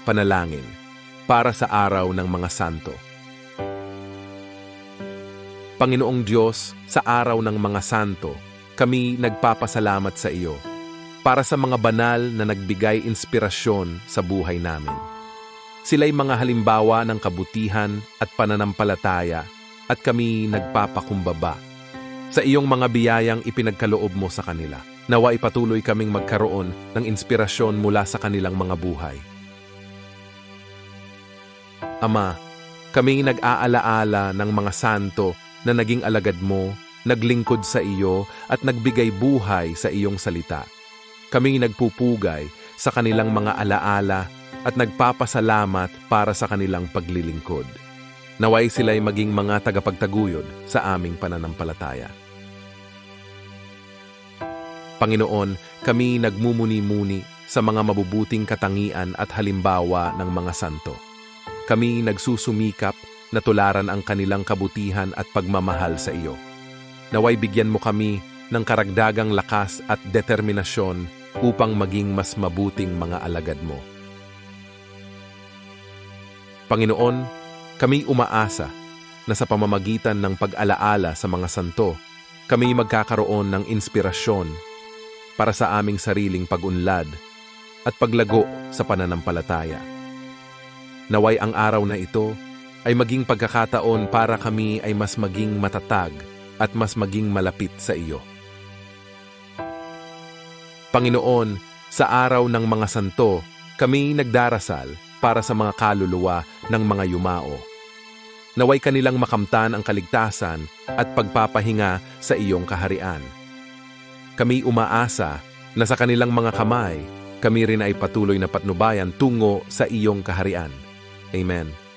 Panalangin para sa araw ng mga santo. Panginoong Diyos, sa araw ng mga santo, kami nagpapasalamat sa iyo para sa mga banal na nagbigay inspirasyon sa buhay namin. Sila'y mga halimbawa ng kabutihan at pananampalataya at kami nagpapakumbaba sa iyong mga biyayang ipinagkaloob mo sa kanila. Nawa ipatuloy kaming magkaroon ng inspirasyon mula sa kanilang mga buhay. Ama, kami nag-aalaala ng mga santo na naging alagad mo, naglingkod sa iyo at nagbigay buhay sa iyong salita. Kami nagpupugay sa kanilang mga alaala at nagpapasalamat para sa kanilang paglilingkod. Naway sila'y maging mga tagapagtaguyod sa aming pananampalataya. Panginoon, kami nagmumuni-muni sa mga mabubuting katangian at halimbawa ng mga santo. Kami nagsusumikap na tularan ang kanilang kabutihan at pagmamahal sa iyo. Naway bigyan mo kami ng karagdagang lakas at determinasyon upang maging mas mabuting mga alagad mo. Panginoon, kami umaasa na sa pamamagitan ng pag-alaala sa mga santo, kami magkakaroon ng inspirasyon para sa aming sariling pag-unlad at paglago sa pananampalataya. Naway ang araw na ito ay maging pagkakataon para kami ay mas maging matatag at mas maging malapit sa iyo. Panginoon, sa araw ng mga santo, kami nagdarasal para sa mga kaluluwa ng mga yumao. Naway kanilang makamtan ang kaligtasan at pagpapahinga sa iyong kaharian. Kami umaasa na sa kanilang mga kamay, kami rin ay patuloy na patnubayan tungo sa iyong kaharian. Amen.